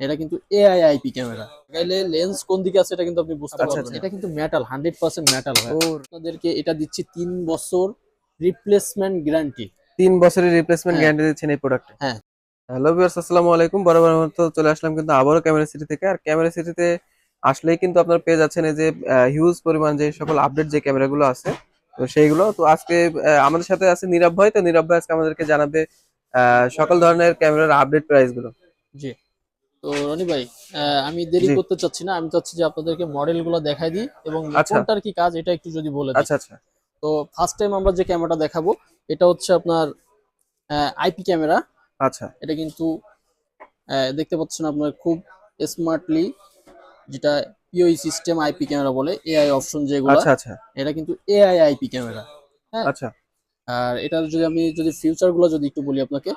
এটা কিন্তু AI IP camera গাইলে লেন্স কোন দিকে আছে এটা কিন্তু আপনি বুঝতে আচ্ছা, পারবেন আচ্ছা। এটা কিন্তু মেটাল হান্ড্রেড পার্সেন্ট মেটাল হয়। আপনাদেরকে এটা দিচ্ছি তিন বছর রিপ্লেসমেন্ট গ্যারান্টি তিন বছরের রিপ্লেসমেন্ট। গ্যারান্টি দিচ্ছেন এই প্রোডাক্টে হ্যাঁ। হ্যালো ভিউয়ার্স আসসালামু আলাইকুম। বরাবর মতো চলে আসলাম কিন্তু আবারও ক্যামেরা সিটি থেকে। আর ক্যামেরা সিটিতে আসলেই কিন্তু আপনারা পেয়ে যাচ্ছেন এই যে হিউজ পরিমাণ যে সকল আপডেট যে ক্যামেরাগুলো আছে তো সেইগুলো। তো আজকে আমাদের সাথে আছে নীরব ভাই। তো নীরব ভাই আজকে আমাদেরকে জানাবে সকল ধরনের ক্যামেরার আপডেট প্রাইসগুলো। জি। তো রনি ভাই আমি দেরি করতে চাচ্ছি না। আমি চাচ্ছি যে আপনাদেরকে মডেলগুলো দেখাই দিই এবং আচ্ছা। কোনটার কি কাজ এটা একটু যদি বলে আচ্ছা আচ্ছা। তো ফার্স্ট টাইম আমরা যে ক্যামেরাটা দেখাবো এটা হচ্ছে আপনার আইপি ক্যামেরা আচ্ছা। এটা কিন্তু দেখতে পাচ্ছেন আপনার খুব স্মার্টলি যেটা পিওই সিস্টেম আইপি ক্যামেরা বলে এআই অপশন যেগুলো। আচ্ছা আচ্ছা। এটা কিন্তু এআই আইপি ক্যামেরা আচ্ছা। আর এটার যদি আমি যদি ফিউচারগুলো যদি একটু বলি আপনাকে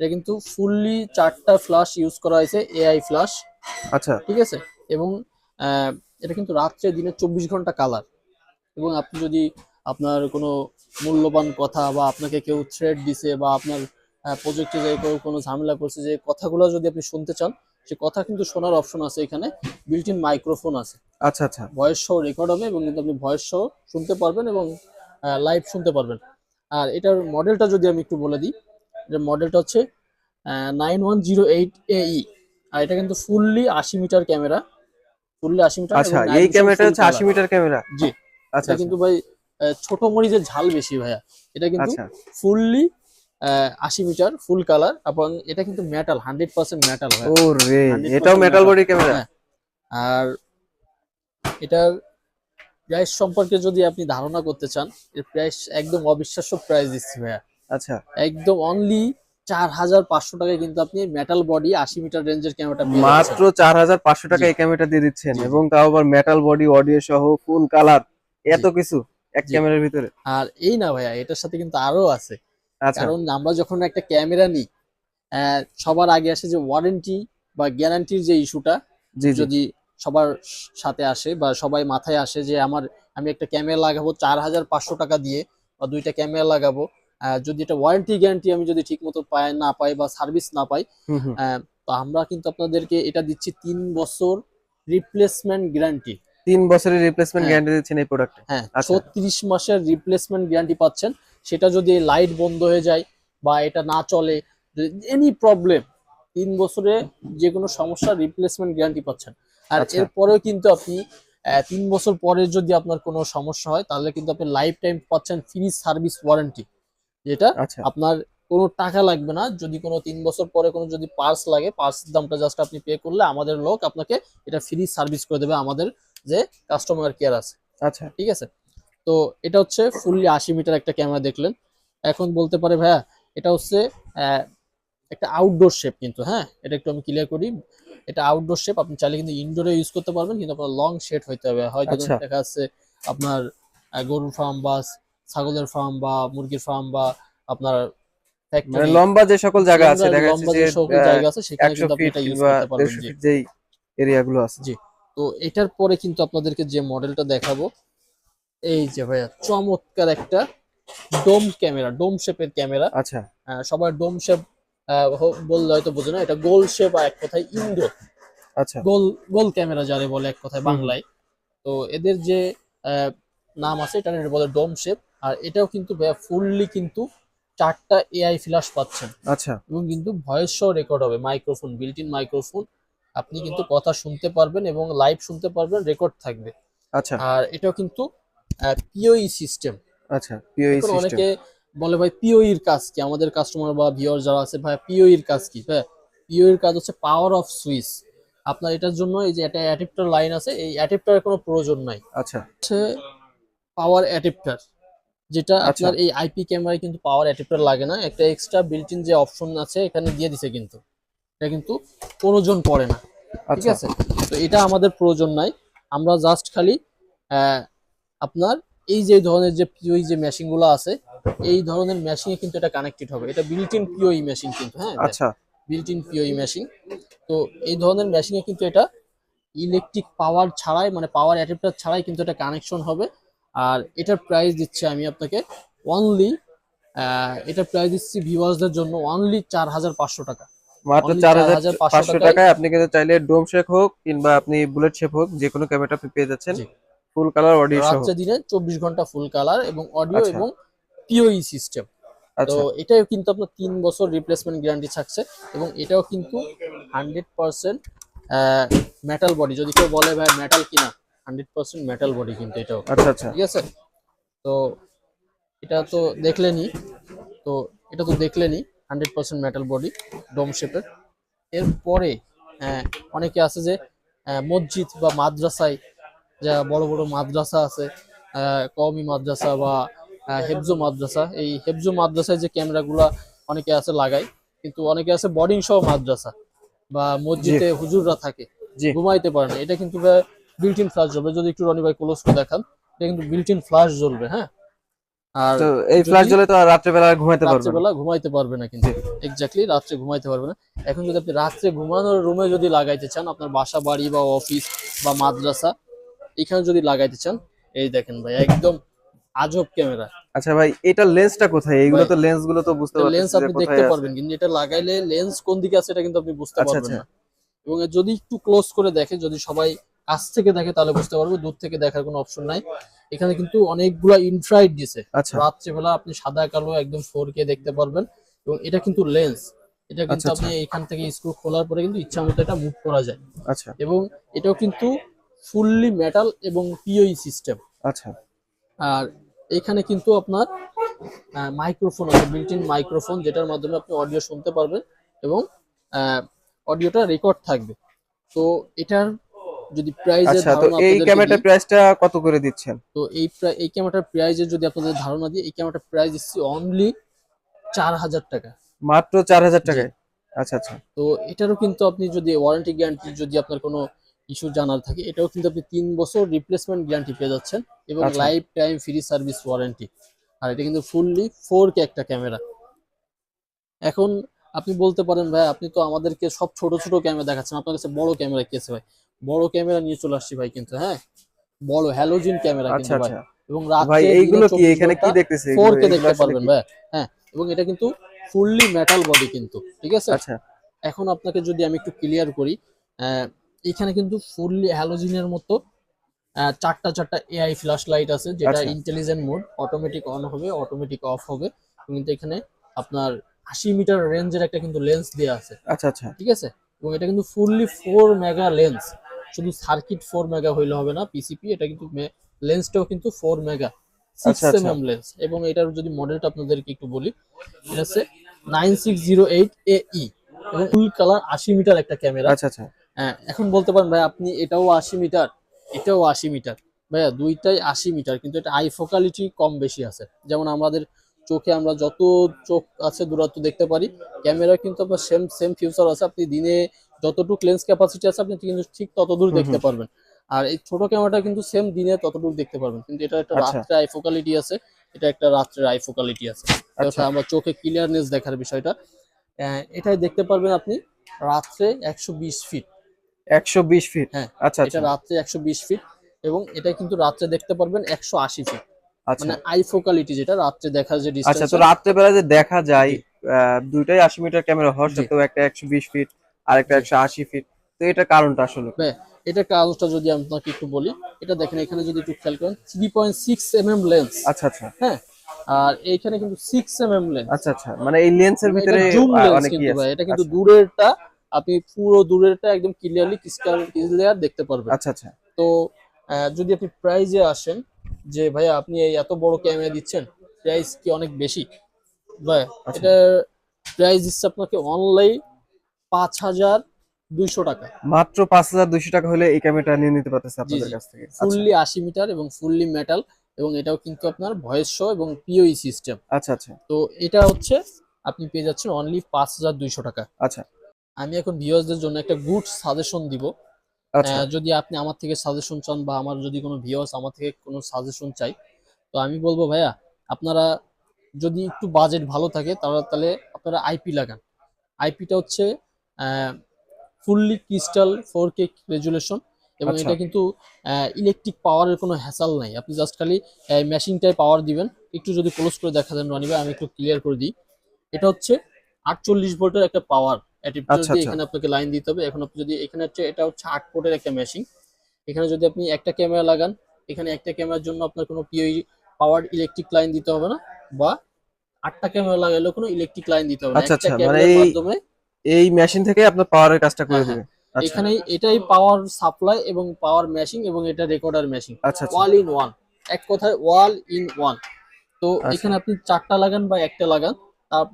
এটা কিন্তু ফুললি চারটা ফ্ল্যাশ ইউজ করা হয়েছে এআই ফ্ল্যাশ আচ্ছা। ঠিক আছে? এবং এটা কিন্তু রাত্রে দিনে চব্বিশ ঘণ্টা কালার এবং আপনি যদি আপনার কোনো মূল্যবান কথা বা আপনাকে কেউ থ্রেড দিছে বা আপনার প্রজেক্টে যে কেউ কোনো ঝামেলা করছে যে কথাগুলো যদি আপনি শুনতে চান সে কথা কিন্তু শোনার অপশন আছে এখানে। বিল্ট ইন মাইক্রোফোন আছে। আচ্ছা আচ্ছা। ভয়েস সহ রেকর্ড হবে এবং কিন্তু আপনি ভয়েস সহ শুনতে পারবেন এবং লাইভ শুনতে পারবেন। আর এটার মডেলটা যদি আমি একটু বলে দিই এটার মডেলটা হচ্ছে নাইন ওয়ান জিরো এইট এই আর এটা কিন্তু ফুললি আশি মিটার ক্যামেরা। ফুললি আশি মিটার আচ্ছা এই ক্যামেরাটা হচ্ছে আশি মিটার ক্যামেরা? জি। আচ্ছা কিন্তু ভাই ছোট মরিচের ঝাল বেশি ভাইয়া। এটা কিন্তু আচ্ছা। ফুললি আশি মিটার ফুল কালার এবং এটা কিন্তু মেটাল হান্ড্রেড পার্সেন্ট মেটাল ও রে এটাও মেটাল বডি ক্যামেরা? হ্যাঁ। আর এটার প্রাইস সম্পর্কে যদি আপনি ধারণা করতে চান এর প্রাইস একদম অবিশ্বাস্য প্রাইস দিচ্ছি ভাইয়া। আচ্ছা। একদম অনলি চার হাজার পাঁচশো টাকায় কিন্তু আপনি মেটাল বডি আশি মিটার রেঞ্জের ক্যামেরাটা মাত্র চার হাজার পাঁচশো টাকা এই ক্যামেরাটা দিয়ে দিচ্ছেন। এবং তাও আবার মেটাল বডি অডিও সহ ফুল কালার এত কিছু এক ক্যামেরার ভিতরে। আর এই না ভাইয়া এটার সাথে কিন্তু আরও আছে। আচ্ছা। কারণ আমরা যখন একটা ক্যামেরা নিই সবার আগে আসে যে ওয়ারেন্টি বা গ্যারান্টির যে ইস্যুটা যদি সবার সাথে আসে বা সবাই মাথায় আসে যে আমার আমি একটা ক্যামেরা লাগাবো চার হাজার পাঁচশো টাকা দিয়ে বা দুইটা ক্যামেরা লাগাবো যদি এটা ওয়ারেন্টি গ্যারান্টি আমি যদি ঠিক মতো পাই না পাই বা সার্ভিস না পাই তো আমরা কিন্তু আপনাদেরকে এটা দিচ্ছি তিন বছর রিপ্লেসমেন্ট গ্যারান্টি তিন বছরের রিপ্লেসমেন্ট। গ্যারান্টি দিচ্ছেন এই প্রোডাক্টে হ্যাঁ আচ্ছা। ছত্রিশ মাসের রিপ্লেসমেন্ট গ্যারান্টি পাচ্ছেন সেটা যদি লাইট বন্ধ হয়ে যায় বা এটা না চলে এনি প্রবলেম তিন বছরে যে কোনো সমস্যার রিপ্লেসমেন্ট গ্যারান্টি পাচ্ছেন আর আচ্ছা। এরপরেও কিন্তু আপনি তিন বছর পরে যদি আপনার কোনো সমস্যা হয় তাহলে কিন্তু আপনি লাইফ টাইম পাচ্ছেন ফ্রি সার্ভিস ওয়ারেন্টি যেটা আচ্ছা। আপনার কোনো টাকা লাগবে না যদি কোনো তিন বছর পরে কোনো যদি পার্স লাগে পার্সের দামটা জাস্ট আপনি পে করলে আমাদের লোক আপনাকে এটা ফ্রি সার্ভিস করে দেবে আমাদের যে কাস্টমার কেয়ার আছে। আচ্ছা। ঠিক আছে? তো এটা হচ্ছে ফুললি আশি মিটার একটা ক্যামেরা দেখলেন। এখন বলতে পারে ভাইয়া এটা হচ্ছে একটা আউটডোর শেপ কিন্তু হ্যাঁ? এটা একটু আমি ক্লিয়ার করি। এটা আউটডোর শেপ আপনি চাইলে কিন্তু ইনডোরে ইউজ করতে পারবেন কিন্তু আপনার লং শেড হইতে হবে। হয়তো আচ্ছা। দেখা যাচ্ছে আপনার গরুর ফার্ম বা ছাগলের ফার্ম বা মুরগির ফার্ম বা আপনার মানে লম্বা যে সকল জায়গা আছে দেখা যাচ্ছে যে যে সকল জায়গা আছে সেখানে কিন্তু আপনি এটা ইউজ করতে পারবেন দেড়শো জি। ফিট যেই এরিয়া গুলো আছে। জি। তো এটার পরে কিন্তু আপনাদেরকে যে মডেলটা দেখাবো এই যে ভাইয়া চমৎকার একটা ডোম ক্যামেরা ডোম শেপের ক্যামেরা আচ্ছা। সবার ডোম শেপ বললে হয়তো বোঝে না এটা গোল শেপ আর এক কথায় ইন্ডো আচ্ছা। গোল গোল ক্যামেরা যারে বলে এক কথায় বাংলায়। তো এদের যে আহ, নাম আছে এটা বলে ডোম শেপ আর এটাও কিন্তু ফুললি কিন্তু চারটা এআই ফ্ল্যাশ পাচ্ছেন। আচ্ছা। এবং কিন্তু ভয়েস সহ রেকর্ড হবে মাইক্রোফোন বিল্ট ইন মাইক্রোফোন আপনি কিন্তু কথা শুনতে পারবেন এবং লাইভ শুনতে পারবেন রেকর্ড থাকবে। আচ্ছা। আর এটাও কিন্তু পিওই সিস্টেম আচ্ছা পিওই সিস্টেম অনেকে বলে ভাই পিওই এর কাজ কি? আমাদের কাস্টমার বা ভিউয়ার যারা আছে ভাই পিওই এর কাজ কি? হ্যাঁ পিওই এর কাজ হচ্ছে পাওয়ার অফ সুইচ আপনার এটার জন্য এই যে একটা অ্যাডাপ্টার লাইন আছে এই অ্যাডাপ্টারের কোনো প্রয়োজন নাই। আচ্ছা। পাওয়ার অ্যাডাপ্টার যেটা আচ্ছা। আপনার এই আইপি ক্যামেরায় কিন্তু পাওয়ার অ্যাডাপ্টার লাগে না। একটা এক্সট্রা বিল্ট ইন যে অপশন আছে এখানে দিয়ে দিছে কিন্তু। এটা কিন্তু প্রয়োজন পড়ে না। ঠিক আচ্ছা। আছে? তো এটা আমাদের প্রয়োজন নাই। আমরা জাস্ট খালি আপনার এই যে ধরনের যে পিওই যে মেশিনগুলো আছে এই ধরনের মেশিনে কিন্তু এটা কানেক্টেড হবে। এটা বিল্ট ইন পিওই মেশিন কিন্তু হ্যাঁ আচ্ছা। বিল্ট ইন পিওই মেশিন তো এই ধরনের মেশিনে কিন্তু এটা ইলেকট্রিক পাওয়ার ছাড়াই মানে পাওয়ার অ্যাডাপ্টার ছাড়াই কিন্তু এটা কানেকশন হবে। আর এটার প্রাইস দিচ্ছে আমি আপনাকে অনলি এটার প্রাইস দিচ্ছি ভিউয়ার্সদের জন্য অনলি চার হাজার পাঁচশো টাকা। মাত্র চার হাজার 4,500 পাঁচশো টাকায়- আপনি কিন্তু চাইলে ডোম হোক কিংবা আপনি বুলেট শেপ হোক যে কোনো ক্যামেরাটা আপনি পেয়ে যাচ্ছেন। ফুল কালার অডিও সহ। দিনে চব্বিশ ঘণ্টা ফুল কালার এবং অডিও আচ্ছা। এবং পিওই সিস্টেম তো আচ্ছা। এটাও কিন্তু আপনার তিন বছর রিপ্লেসমেন্ট গ্যারান্টি থাকছে এবং এটাও কিন্তু হান্ড্রেড পার্সেন্ট মেটাল বডি যদি কেউ বলে ভাই মেটাল কিনা? হান্ড্রেড পার্সেন্ট মেটাল বডি কিন্তু এটাও। আচ্ছা আচ্ছা। ঠিক আছে? তো এটা তো দেখলেনি তো এটা তো দেখলেনি hundred percent metal body dome শেপের এরপরে আহ, অনেকে আছে যে মসজিদ বা মাদ্রাসায় যা বড় বড় মাদ্রাসা আছে কওমি মাদ্রাসা বা হেফজো মাদ্রাসা এই হেফজো মাদ্রাসায় যে ক্যামেরাগুলো অনেকে আছে লাগায় কিন্তু অনেকে আছে বোর্ডিং সহ মাদ্রাসা বা মসজিদে হুজুররা থাকে ঘুমাইতে পারে না। এটা কিন্তু বিল্ট ইন ফ্লাশ জ্বলবে। যদি একটু রনি ভাই ক্লোজ করে দেখান এটা কিন্তু বিল্ট ইন ফ্লাশ জ্বলবে হ্যাঁ? আর তো এই ফ্ল্যাশ জ্বলে তো রাত্রেবেলা আর ঘুমাইতে পারবেন না। রাত্রেবেলা ঘুমাইতে পারবে না কিন্তু। এক্স্যাক্টলি রাত্রে ঘুমাইতে পারবে না। এখন যদি আপনি রাত্রে ঘুমানোর রুমে যদি লাগাইতে চান আপনার বাসা বাড়ি বা অফিস বা মাদ্রাসা এখানে যদি লাগাইতে চান এই দেখেন ভাই একদম আজব ক্যামেরা। আচ্ছা ভাই এটা লেন্সটা কোথায়? এইগুলো তো লেন্সগুলো তো বুঝতে পারছি লেন্স আপনি দেখতে পারবেন কিন্তু এটা লাগাইলে লেন্স কোন দিকে আছে এটা কিন্তু আপনি বুঝতে আচ্ছা, পারবেন আচ্ছা। না। এবং যদি একটু ক্লোজ করে দেখে যদি সবাই কাছ থেকে দেখে তাহলে বুঝতে পারব দূর থেকে দেখার কোনো অপশন নাই। এখানে কিন্তু অনেকগুলা ইনফ্রাইট দিছে। আচ্ছা। রাত্রেবেলা আপনি সাদা কালো একদম ফোর কে দেখতে পারবেন এবং এটা কিন্তু লেন্স এটা কিন্তু আচ্ছা, আপনি এখান থেকে স্ক্রু খোলার পরে কিন্তু ইচ্ছা মতো এটা মুভ করা যায়। আচ্ছা। এবং এটাও কিন্তু ফুললি মেটাল এবং পিওই সিস্টেম আচ্ছা। আর এখানে কিন্তু আপনার মাইক্রোফোন আছে বিল্ট ইন মাইক্রোফোন যেটার মাধ্যমে আপনি অডিও শুনতে পারবেন এবং অডিওটা রেকর্ড থাকবে। তো এটার যদি প্রাইজের আচ্ছা তো এই ক্যামেরাটার প্রাইসটা কত করে দিচ্ছেন? তো এই এই ক্যামেরাটার প্রাইজের যদি আপনাদের ধারণা দিই এই ক্যামেরাটার প্রাইস দিচ্ছি অনলি চার হাজার টাকা। মাত্র চার হাজার টাকায়? আচ্ছা আচ্ছা। তো এটারও কিন্তু আপনি যদি ওয়ারেন্টি গ্যারান্টি যদি আপনার কোনো ইস্যু জানার থাকে এটাও কিন্তু আপনি তিন বছর রিপ্লেসমেন্ট গ্যারান্টি পেয়ে যাচ্ছেন এবং। Life time free service warranty আর এটা কিন্তু ফুললি ফোর কে একটা ক্যামেরা এখন আপনি বলতে পারেন ভাই আপনি তো আমাদেরকে সব ছোট ছোট ক্যামেরা দেখাচ্ছেন। আপনার কাছে বড় ক্যামেরা কি আছে ভাই? বড় ক্যামেরা নিয়ে চলে আসছি ভাই কিন্তু হ্যাঁ? বড় হ্যালোজিন ক্যামেরা আচ্ছা কিন্তু ভাই। আচ্ছা। এবং ভাই এইগুলো কি এখানে কি দেখতেছে? ফোর কে দেখতে পারবেন ভাই হ্যাঁ। এবং এটা কিন্তু ফুললি মেটাল বডি কিন্তু ঠিক আছে? আচ্ছা। এখন আপনাকে যদি আমি একটু ক্লিয়ার করি আহ, এখানে কিন্তু ফুললি হ্যালোজিনের মতো চারটা চারটা এআই ফ্ল্যাশ লাইট আছে যেটা আচ্ছা। ইন্টেলিজেন্ট মোড অটোমেটিক অন হবে অটোমেটিক অফ হবে। কিন্তু এখানে আপনার আশি মিটার রেঞ্জের একটা কিন্তু লেন্স দেওয়া আছে। আচ্ছা আচ্ছা। ঠিক আছে? এবং এটা কিন্তু ফুললি ফোর মেগা লেন্স শুধু সার্কিট ফোর মেগা হইলে হবে না পিসিপি এটা কিন্তু লেন্সটাও কিন্তু ফোর মেগা সিক্স আচ্ছা, আচ্ছা। লেন্স এবং এটার যদি মডেলটা আপনাদেরকে একটু বলি এটা হচ্ছে nine six zero eight A E এবং ফুল কালার আশি মিটার একটা ক্যামেরা আচ্ছা আচ্ছা। হ্যাঁ এখন বলতে পারেন ভাই আপনি এটাও আশি মিটার এটাও আশি মিটার। ভাইয়া দুইটাই আশি মিটার কিন্তু এটা আই ফোকালিটি কম বেশি আছে। যেমন আমাদের চোখে আমরা যত চোখ আছে দূরত্ব দেখতে পারি ক্যামেরা কিন্তু আপনার সেম সেম ফিউচার আছে। আপনি দিনে যতটুকু লেন্স ক্যাপাসিটি আছে আপনি কিন্তু ঠিক তত দূর দেখতে পারবেন। আর এই ছোট ক্যামেরাটা কিন্তু সেম দিনে ততটুকু দেখতে পারবেন। কিন্তু এটা একটা আচ্ছা। রাত্রে আই ফোকালিটি আছে এটা একটা রাত্রের আই ফোকালিটি আছে। আচ্ছা। আমরা চোখে ক্লিয়ারনেস দেখার বিষয়টা। এটাই দেখতে পারবেন আপনি রাত্রে একশো বিশ ফিট একশো বিশ ফিট হ্যাঁ, আচ্ছা এটা আচ্ছা। রাত্রে একশো বিশ ফিট এবং এটা কিন্তু রাত্রে দেখতে পারবেন একশো আশি ফিট আচ্ছা। মানে আই ফোকালিটি যেটা রাত্রে দেখার যে আচ্ছা তো রাত্রেবেলা যে দেখা যায় দুইটাই আশি মিটার ক্যামেরা হওয়ার। সত্ত্বেও একটা একশো বিশ ফিট আর একটা জি। একশো আশি ফিট তো এটা কারণটা আসলে? এটা কাগজটা যদি আমি আপনাকে একটু বলি এটা দেখেন এখানে যদি একটু খেয়াল করেন three point six M M lens আচ্ছা আচ্ছা। হ্যাঁ আর এইখানে কিন্তু সিক্স এম এম লেন্স আচ্ছা আচ্ছা। মানে এই লেন্সের ভিতরে অনেক কিন্তু ইয়ে ভাই আছে এটা কিন্তু আচ্ছা, দূরেরটা আপনি পুরো দূরেরটা একদম ক্লিয়ারলি ক্রিস্টাল ক্লিয়ার দেখতে পারবেন। আচ্ছা আচ্ছা। তো আহ, যদি আপনি প্রাইজে আসেন যে ভাইয়া আপনি এই এত বড় ক্যামেরা দিচ্ছেন প্রাইস কি অনেক বেশি? ভাই আচ্ছা। এটা প্রাইস দিচ্ছে আপনাকে অনলাইন পাঁচ হাজার দুইশো টাকা। মাত্র পাঁচ হাজার দুইশো টাকা হলে এই ক্যামেরাটা নিয়ে নিতে পারতেছে আপনাদের কাছ থেকে। আচ্ছা, ফুললি আশি মিটার এবং ফুললি মেটাল এবং এটাও কিন্তু আপনার ভয়েস শো এবং পিওই সিস্টেম আচ্ছা আচ্ছা। তো এটা হচ্ছে আপনি পেয়ে যাচ্ছেন অনলি পাঁচ হাজার দুইশো টাকা। আচ্ছা। আমি এখন ভিউয়ার্সদের জন্য একটা গুড সাজেশন দিব। আচ্ছা যদি আপনি আমার থেকে সাজেশন চান বা আমার যদি কোনো ভিউয়ার্স আমার থেকে কোনো সাজেশন চাই তো আমি বলব ভাইয়া আপনারা যদি একটু বাজেট ভালো থাকে তাহলে তাহলে আপনারা আইপি লাগান। আইপিটা হচ্ছে fully crystal four K resolution এবং আচ্ছা। এটা কিন্তু ইলেকট্রিক পাওয়ারের কোনো হ্যাসাল নাই। আপনি জাস্ট খালি মেশিনটায় পাওয়ার দিবেন। একটু যদি ক্লোজ করে দেখা দেন রানি ভাই আমি একটু ক্লিয়ার করে দিই। এটা হচ্ছে আটচল্লিশ ভোল্টের একটা পাওয়ার অ্যাডাপ্টার আচ্ছা, দিয়ে আচ্ছা। এখানে আপনাকে লাইন দিতে হবে এখন আপনি যদি এখানে হচ্ছে এটা হচ্ছে আট পোর্টের একটা মেশিন এখানে যদি আপনি একটা ক্যামেরা লাগান এখানে একটা ক্যামেরার জন্য আপনার কোনো পিওই পাওয়ার ইলেকট্রিক লাইন দিতে হবে না বা আটটা ক্যামেরা লাগাইলেও কোনো ইলেকট্রিক লাইন দিতে হবে না। আচ্ছা, একটা মানে ক্যামেরার এই- মাধ্যমে এই মেশিন থেকে আপনার পাওয়ারের কাজটা করে হ্যাঁ, দেবে। আচ্ছা। এখানে এটাই পাওয়ার সাপ্লাই এবং পাওয়ার মেশিন এবং এটা recorder machine all in one এক কথায় ওয়াল ইন ওয়ান তো। এখানে আপনি চারটা লাগান বা একটা লাগান।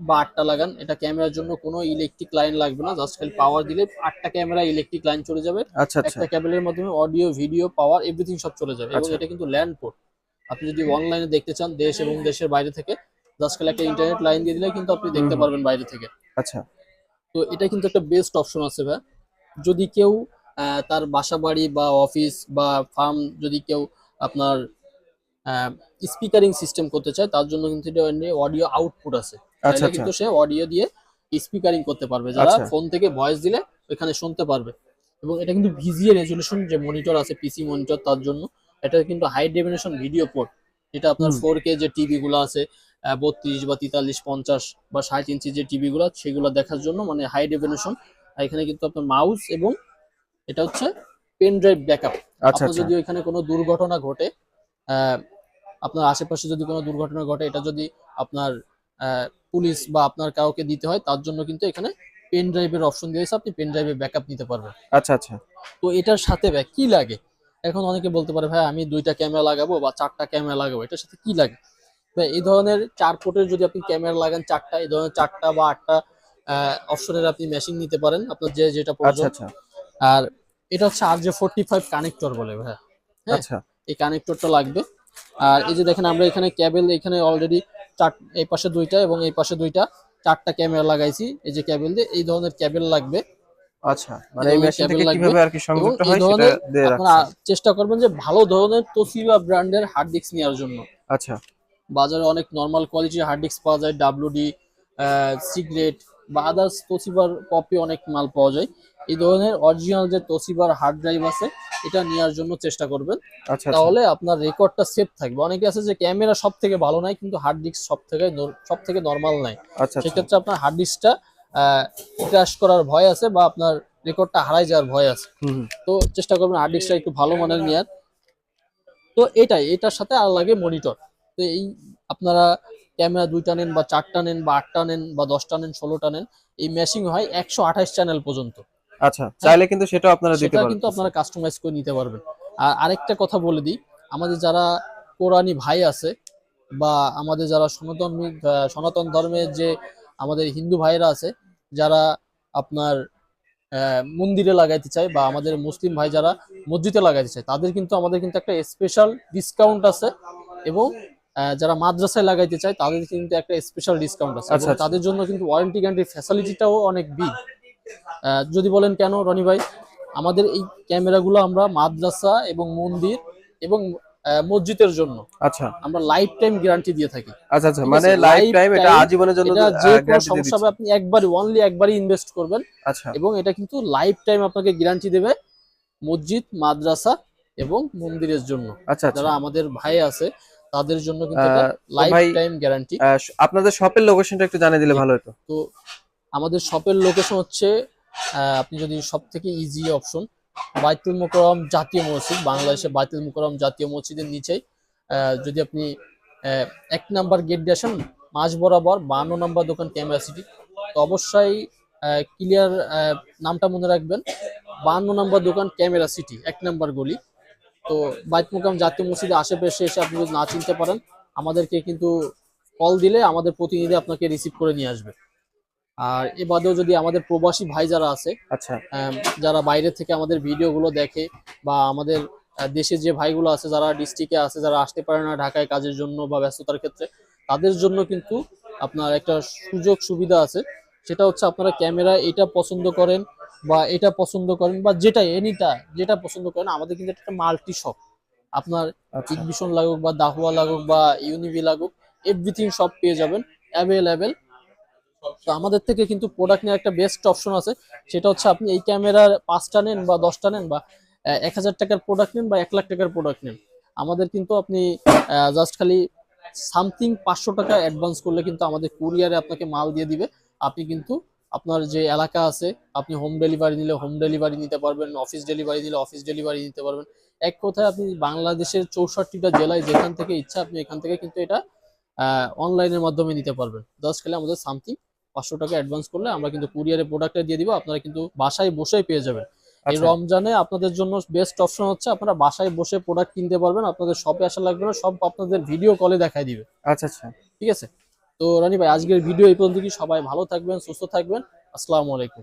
বা আটটা লাগান। এটা ক্যামেরার জন্য কোনো ইলেকট্রিক লাইন লাগবে না। জাস্ট খালি পাওয়ার দিলে আটটা ক্যামেরা ইলেকট্রিক লাইন চলে যাবে। আচ্ছা আচ্ছা। একটা কেবলের মাধ্যমে অডিও ভিডিও পাওয়ার এভরিথিং সব চলে যাবে। এবং আচ্ছা। এটা কিন্তু ল্যান্ড পোর্ট আপনি যদি অনলাইনে দেখতে চান দেশ এবং দেশের বাইরে থেকে জাস্ট খালি একটা ইন্টারনেট লাইন দিয়ে দিলে কিন্তু আপনি দেখতে পারবেন বাইরে থেকে। আচ্ছা। তো এটা কিন্তু একটা বেস্ট অপশন আছে ভাই। যদি কেউ তার বাসা বাড়ি বা অফিস বা ফার্ম যদি কেউ আপনার স্পিকারিং সিস্টেম করতে চায় তার জন্য কিন্তু এটা অডিও আউটপুট আছে। আচ্ছা আচ্ছা কিন্তু সে অডিও দিয়ে স্পিকারিং করতে পারবে। যারা আচ্ছা। ফোন থেকে ভয়েস দিলে ওখানে শুনতে পারবে। এবং এটা কিন্তু ভিজিএ রেজলিউশন যে মনিটর আছে পিসি মনিটর তার জন্য এটা কিন্তু হাই ডেফিনেশন ভিডিও পোর্ট যেটা আপনার ফোর কে যে টিভি গুলো আছে বত্রিশ বা তেতাল্লিশ পঞ্চাশ বা ষাট ইঞ্চি যে টিভি গুলো সেগুলো দেখার জন্য মানে হাই ডেফিনেশন এখানে কিন্তু আপনার মাউস এবং এটা হচ্ছে পেন ড্রাইভ ব্যাকআপ আচ্ছা আপনার আচ্ছা। যদি ওইখানে কোনো দুর্ঘটনা ঘটে আহ, আপনার আশেপাশে যদি কোনো দুর্ঘটনা ঘটে এটা যদি আপনার আহ, পুলিশ বা আপনার কাউকে দিতে হয় তার জন্য কিন্তু এখানে পেন ড্রাইভের অপশন দিয়েছে আপনি পেন ড্রাইভে ব্যাকআপ নিতে পারবেন। আচ্ছা আচ্ছা। তো এটার সাথে ভাই কি লাগে? এখন অনেকে বলতে পারে ভাই আমি দুইটা ক্যামেরা লাগাবো বা চারটা ক্যামেরা লাগাবো এটার সাথে কি লাগে? ভাই এই ধরনের চার পোর্টের যদি আপনি ক্যামেরা লাগান চারটা এই ধরনের চারটা বা আটটা অপশনের আপনি মেশিন নিতে পারেন আপনার যে যেটা আচ্ছা প্রয়োজন। আচ্ছা। আর এটা হচ্ছে আর যে ফোর্টি ফাইভ কানেক্টর বলে ভাই। হ্যাঁ? আচ্ছা। এই কানেক্টরটা লাগবে। আর এই যে দেখেন আমরা এখানে ক্যাবেল এখানে অলরেডি চার এই পাশে দুইটা এবং এই পাশে দুইটা চারটা ক্যামেরা লাগাইছি। এই যে ক্যাবেল দিয়ে এই ধরনের ক্যাবেল লাগবে। আচ্ছা মানে এই মেশিন থেকে কীভাবে আর কি সংযুক্ত হয় সেটা দিয়ে আপনারা চেষ্টা করবেন যে ভালো ধরনের তোসিবা ব্র্যান্ডের হার্ড ডিস্ক নেওয়ার জন্য। আচ্ছা। বাজারে অনেক নর্মাল কোয়ালিটির হার্ড ডিস্ক পাওয়া যায় ডাব্লিউডি সিগ্রেট বা আদার্স তোসিবার কপি অনেক মাল পাওয়া যায়। এই ধরনের অরিজিনাল যে তোসিবার হার্ড ড্রাইভ আছে এটা নেওয়ার জন্য চেষ্টা করবেন। আচ্ছা আচ্ছা। তাহলে আপনার রেকর্ডটা সেফ থাকবে। অনেকে আছে যে ক্যামেরা সব থেকে ভালো নাই কিন্তু হার্ড ডিস্ক সব থেকে সব থেকে নর্মাল নাই। আচ্ছা সেক্ষেত্রে আপনার হার্ড ডিস্কটা ক্র্যাশ করার ভয় আছে বা আপনার রেকর্ডটা হারাই যাওয়ার ভয় আছে। তো চেষ্টা করবেন হার্ড ডিস্কটা একটু ভালো মানের নেওয়ার তো এটাই এটার সাথে আর লাগে মনিটর তো এই আপনারা ক্যামেরা দুইটা নেন বা চারটা নেন বা আটটা নেন বা দশটা নেন ষোলোটা নেন এই ম্যাশিং হয় একশো আঠাশ চ্যানেল পর্যন্ত। আচ্ছা চাইলে কিন্তু সেটাও আপনারা দিতে পারেন। কিন্তু আপনারা কাস্টমাইজ করে নিতে পারবেন। আর আরেকটা কথা বলে দিই আমাদের যারা কোরআনি ভাই আছে বা আমাদের যারা সনাতন সনাতন ধর্মের যে আমাদের হিন্দু ভাইরা আছে যারা আপনার মন্দিরে লাগাইতে চায় বা আমাদের মুসলিম ভাই যারা মসজিদে লাগাইতে চায় তাদের কিন্তু আমাদের কিন্তু একটা স্পেশাল ডিসকাউন্ট আছে এবং যারা মাদ্রাসায় লাগাইতে চায় তাদের কিন্তু একটা স্পেশাল ডিসকাউন্ট আছে। আচ্ছা, আচ্ছা। তাদের জন্য কিন্তু ওয়ারেন্টি গ্যারান্টির ফ্যাসিলিটিটাও অনেক বিগ যদি বলেন কেন রনি ভাই? আমাদের এই ক্যামেরাগুলো আমরা মাদ্রাসা এবং মন্দির এবং মসজিদের জন্য আচ্ছা। আমরা লাইফ টাইম গ্যারান্টি দিয়ে থাকি। আচ্ছা আচ্ছা মানে লাইফ টাইম এটা আজীবনের জন্য যে কোনো সমস্যা হবে আপনি একবারই অনলি একবারই ইনভেস্ট করবেন। আচ্ছা। এবং এটা কিন্তু লাইফ টাইম আপনাকে গ্যারান্টি দেবে মসজিদ মাদ্রাসা এবং মন্দিরের জন্য। আচ্ছা আচ্ছা। যারা আমাদের ভাই আছে তাদের জন্য কিন্তু লাইফ টাইম গ্যারান্টি আপনাদের শপের লোকেশনটা একটু জানিয়ে দিলে ভালো হতো। তো আমাদের শপের লোকেশন হচ্ছে আপনি যদি সব থেকে ইজি অপশন বাইতুল মোকরম জাতীয় মসজিদ বাংলাদেশে বাইতুল মোকরম জাতীয় মসজিদের নিচেই। যদি আপনি এক নাম্বার গেট দিয়ে আসেন, মাঝ বরাবর বান্ন নাম্বার দোকান ক্যামেরা সিটি, তো অবশ্যই ক্লিয়ার নামটা মনে রাখবেন। বান্ন নাম্বার দোকান ক্যামেরা সিটি, এক নাম্বার গলি। তো বাইত মোকাম জাতীয় মসজিদের আশেপাশে এসে আপনি যদি না চিনতে পারেন, আমাদেরকে কিন্তু কল দিলে আমাদের প্রতিনিধি আপনাকে রিসিভ করে নিয়ে আসবে। আর এ বাদেও যদি আমাদের প্রবাসী ভাই যারা আছে আচ্ছা। যারা বাইরে থেকে আমাদের ভিডিওগুলো দেখে বা আমাদের দেশে যে ভাইগুলো আছে যারা ডিস্ট্রিক্টে আছে যারা আসতে পারে না ঢাকায় কাজের জন্য বা ব্যস্ততার ক্ষেত্রে তাদের জন্য কিন্তু আপনার একটা সুযোগ সুবিধা আছে। সেটা হচ্ছে আপনারা ক্যামেরা এটা পছন্দ করেন বা এটা পছন্দ করেন বা যেটা এনিটা যেটা পছন্দ করেন আমাদের কিন্তু একটা মাল্টি শপ আপনার আচ্ছা। লাগুক বা দাহুয়া লাগুক বা ইউনিভি লাগুক এভরিথিং সব পেয়ে যাবেন অ্যাভেলেবেল তো আমাদের থেকে কিন্তু প্রোডাক্ট নেওয়ার একটা বেস্ট অপশন আছে। সেটা হচ্ছে আপনি এই ক্যামেরার পাঁচটা নেন বা দশটা নেন বা এক হাজার টাকার প্রোডাক্ট নেন বা এক লাখ টাকার প্রোডাক্ট নেন। আমাদের কিন্তু আপনি জাস্ট খালি সামথিং পাঁচশো টাকা অ্যাডভান্স করলে কিন্তু আমাদের কুরিয়ারে আপনাকে মাল দিয়ে দিবে। আপনি কিন্তু আপনার যে এলাকা আছে, আপনি হোম ডেলিভারি নিলে হোম ডেলিভারি নিতে পারবেন অফিস ডেলিভারি নিলে অফিস ডেলিভারি নিতে পারবেন। এক কথায় আপনি বাংলাদেশের চৌষট্টিটা জেলায় যেখান থেকে ইচ্ছা আপনি এখান থেকে কিন্তু এটা অনলাইনের মাধ্যমে নিতে পারবেন। জাস্ট খেলে আমাদের সামথিং পাঁচশো টাকা অ্যাডভান্স করলে আমরা কিন্তু কুরিয়ারে প্রোডাক্টটা দিয়ে দিব আপনারা কিন্তু বাসায় বসেই পেয়ে যাবেন। এই আচ্ছা। রমজানে আপনাদের জন্য বেস্ট অপশন হচ্ছে আপনারা বাসায় বসে প্রোডাক্ট কিনতে পারবেন আপনাদের শপে আসা লাগবে না সব আপনাদের ভিডিও কলে দেখায় দিবে। আচ্ছা আচ্ছা। ঠিক আছে? তো রানি ভাই আজকের ভিডিও এই পর্যন্ত কি সবাই ভালো থাকবেন সুস্থ থাকবেন। আসসালামু আলাইকুম।